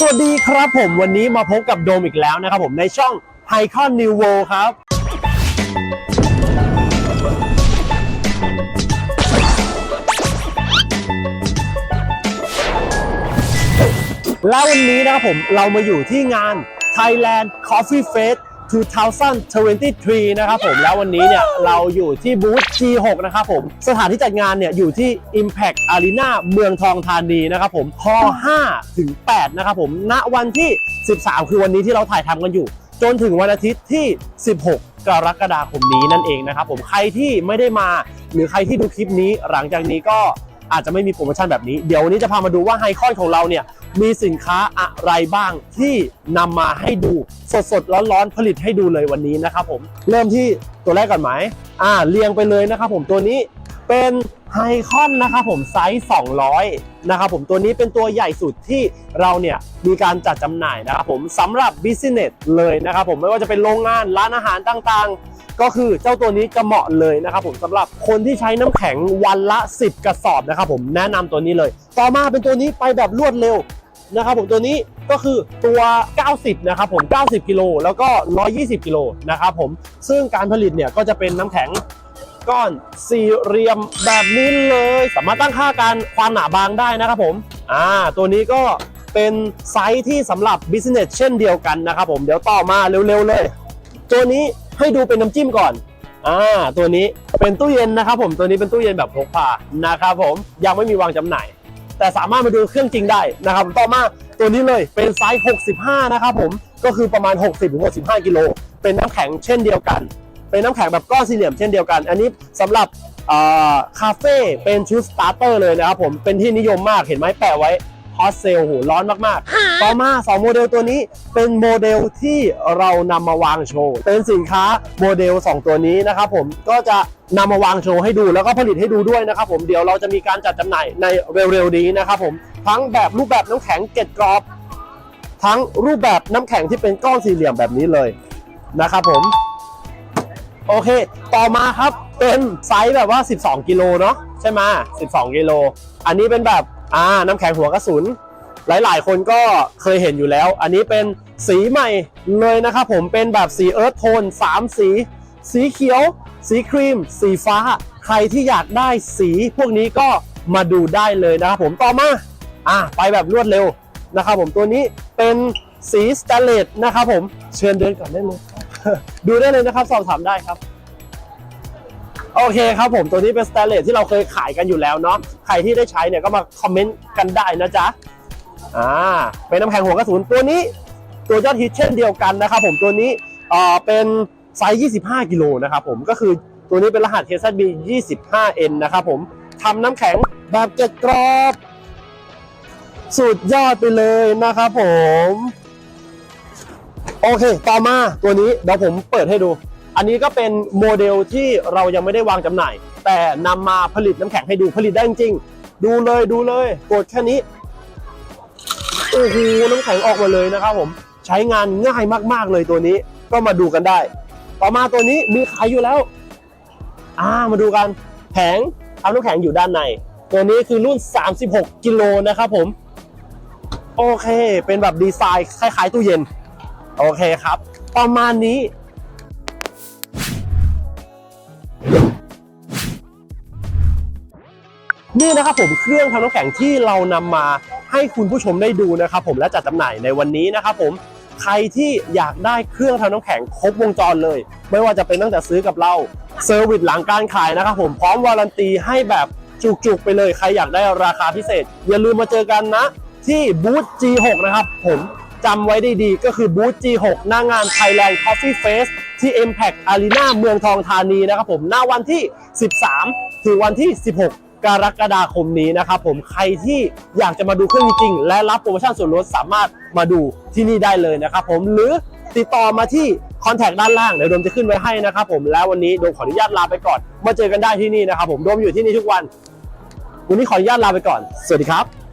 สวัสดีครับผมวันนี้มาพบกับโดมอีกแล้วนะครับผมในช่อง i คอนนิวโวครับ แล้ววันนี้นะครับผมเรามาอยู่ที่งาน Thailand Coffee Fest 2023 นะครับผมแล้ววันนี้เนี่ยเราอยู่ที่บูธ G6 นะครับผมสถานที่จัดงานเนี่ยอยู่ที่ Impact Arena เมืองทองธานีนะครับผมพ5ถึง8นะครับผมณวันที่ 13 คือวันนี้ที่เราถ่ายทำกันอยู่ จนถึงวันอาทิตย์ที่ 16 กรกฎาคมนี้นั่นเองนะครับผมใครที่ไม่ได้มา หรือใครที่ดูคลิปนี้หลังจากนี้ก็อาจจะไม่มีโปรโมชั่นแบบนี้ เดี๋ยววันนี้จะพามาดูว่าไฮคอนของเราเนี่ย มีสินค้าอะไรบ้างที่นำมาให้ดูสดๆร้อนๆผลิตให้ดูเลยวันนี้นะครับผมเริ่มที่ตัวแรกก่อนไหมอ่าเรียงไปเลยนะครับผมตัวนี้เป็นไฮคอนนะครับผมไซส์ 200 นะครับผมตัวนี้เป็นตัวใหญ่สุดที่เราเนี่ยมีการจัดจำหน่ายนะครับผมสำหรับบิสเนสเลยนะครับผมไม่ว่าจะเป็นโรงงานร้านอาหารต่างๆ ก็คือเจ้าตัวนี้จะเหมาะเลยนะครับผมสำหรับคนที่ใช้น้ำแข็งวันละ 10 กระสอบนะครับผมแนะนำตัวนี้เลย ต่อมาเป็นตัวนี้ไปแบบรวดเร็ว นะครับผมตัวนี้ก็คือตัว 90 นะครับผม 90 กิโลแล้วก็ 120 กิโลนะครับผม ซึ่งการผลิตเนี่ยก็จะเป็นน้ำแข็งก้อนสี่เหลี่ยมแบบนี้เลย สามารถตั้งค่าการความหนาบางได้นะครับผม อ่า ตัวนี้ก็เป็นไซส์ที่สำหรับ business เช่นเดียวกันนะครับผม เดี๋ยวต่อมาเร็วๆเลย ตัวนี้ให้ดูเป็นน้ำจิ้มก่อนอ่าตัวนี้เป็นตู้เย็นนะครับผมตัวนี้เป็นตู้เย็นแบบพกพานะครับผมยังไม่มีวางจำหน่าย แต่สามารถมาดูเครื่องจริงได้นะครับต่อมาตัวนี้เลยเป็นไซส์ 65 นะครับผมก็คือประมาณ 60-65กิโลเป็นน้ำแข็งเช่นเดียวกัน เป็นน้ำแข็งแบบก้อนสี่เหลี่ยมเช่นเดียวกัน อันนี้สำหรับคาเฟ่เป็นชุดสตาร์เตอร์เลยนะครับผมเป็นที่นิยมมากเห็นไหมแปะไว้ ฮอตเซลโหร้อนมากๆ ต่อมา2โมเดลตัวนี้เป็นโมเดลที่เรานำมาวางโชว์ เป็นสินค้าโมเดล 2 ตัวนี้นะครับผมก็จะนำมาวางโชว์ให้ดูแล้วก็ผลิตให้ดูด้วยนะครับผมเดี๋ยวเราจะมีการจัดจำหน่ายในเร็วๆนี้นะครับผมทั้งแบบรูปแบบน้ำแข็งเกล็ดกรอบ ทั้งรูปแบบน้ำแข็งที่เป็นก้อนสี่เหลี่ยมแบบนี้เลยนะครับผมโอเค ต่อมาครับเป็นไซส์แบบว่า 12 กิโลเนาะใช่ไหม12 กิโล อันนี้เป็นแบบ อ่าน้ำแข็งหัวกระสุน หลายๆ คนก็เคยเห็นอยู่แล้ว อันนี้เป็นสีใหม่เลยนะครับผมเป็นแบบสีเอิร์ธโทน3 สี สีเขียว สีครีม สีฟ้า ใครที่อยากได้สีพวกนี้ก็มาดูได้เลยนะครับผมต่อมาอ่าไปแบบรวดเร็วนะครับผมตัวนี้เป็นสีสแตนเลสนะครับผมเชิญเดินก่อนได้เลยดูได้เลยนะครับสอบถามได้ครับ โอเคครับผมตัวนี้เป็นสแตนเลสที่เราเคยขายกันอยู่แล้วเนาะใครที่ได้ใช้เนี่ยก็มาคอมเมนต์กันได้นะจ๊ะอ่าเป็นน้ำแข็งหัวกระสุนตัวนี้ ตัวยอดฮิตเช่นเดียวกันนะครับผมตัวนี้เอ่อเป็นไซส์ 25 กิโลนะครับผมก็คือตัวนี้เป็นรหัส KZB 25N นะครับผมทำน้ำแข็งแบบเกล็ดกรอบสุดยอดไปเลยนะครับผม โอเค ต่อมาตัวนี้เดี๋ยวผมเปิดให้ดู อันนี้ก็เป็นโมเดลที่เรายังไม่ได้วางจำหน่าย แต่นำมาผลิตน้ำแข็งให้ดูผลิตได้จริงดูเลยดูเลยกดแค่นี้โอ้โหน้ำแข็งออกมาเลยนะครับผมใช้งานง่ายมาก ๆเลยตัวนี้ก็มาดูกันได้ ต่อมาตัวนี้มีขายอยู่แล้วอ่ามาดูกันแผงทำน้ำแข็งอยู่ด้านใน ตัวนี้คือรุ่น 36 กิโลนะครับผม โอเค เป็นแบบดีไซน์คล้ายๆตู้เย็น โอเคครับ ประมาณนี้ นี่นะครับผมเครื่องทำน้ำแข็งที่เรานำมาให้คุณผู้ชมได้ดูนะครับผมและจัดจำหน่ายในวันนี้นะครับผมใครที่อยากได้เครื่องทำน้ำแข็งครบวงจรเลย ไม่ว่าจะเป็นตั้งแต่ซื้อกับเราเซอร์วิสหลังการขายนะครับผมพร้อมวารันตีให้แบบจุกๆไปเลย ใครอยากได้ราคาพิเศษ อย่าลืมมาเจอกันนะ ที่บูธ G6 นะครับผมจำไว้ได้ดีก็คือบูธ G6 หน้างาน Thailand Coffee Fest ที่ Impact Arena เมืองทองธานีนะครับผมหน้าวันที่ 13 ถึงวันที่ 16 กรกฎาคมนี้นะครับผมใครที่อยากจะมาดูเครื่องจริง และรับโปรโมชั่นส่วนลดสามารถมาดูที่นี่ได้เลยนะครับผมหรือติดต่อมาที่คอนแทคด้านล่างเดี๋ยวโดมจะขึ้นไว้ให้นะครับผมแล้ววันนี้โดมขออนุญาตลาไปก่อน มาเจอกันได้ที่นี่นะครับผมโดมอยู่ที่นี่ทุกวัน วันนี้ขออนุญาตลาไปก่อน สวัสดีครับ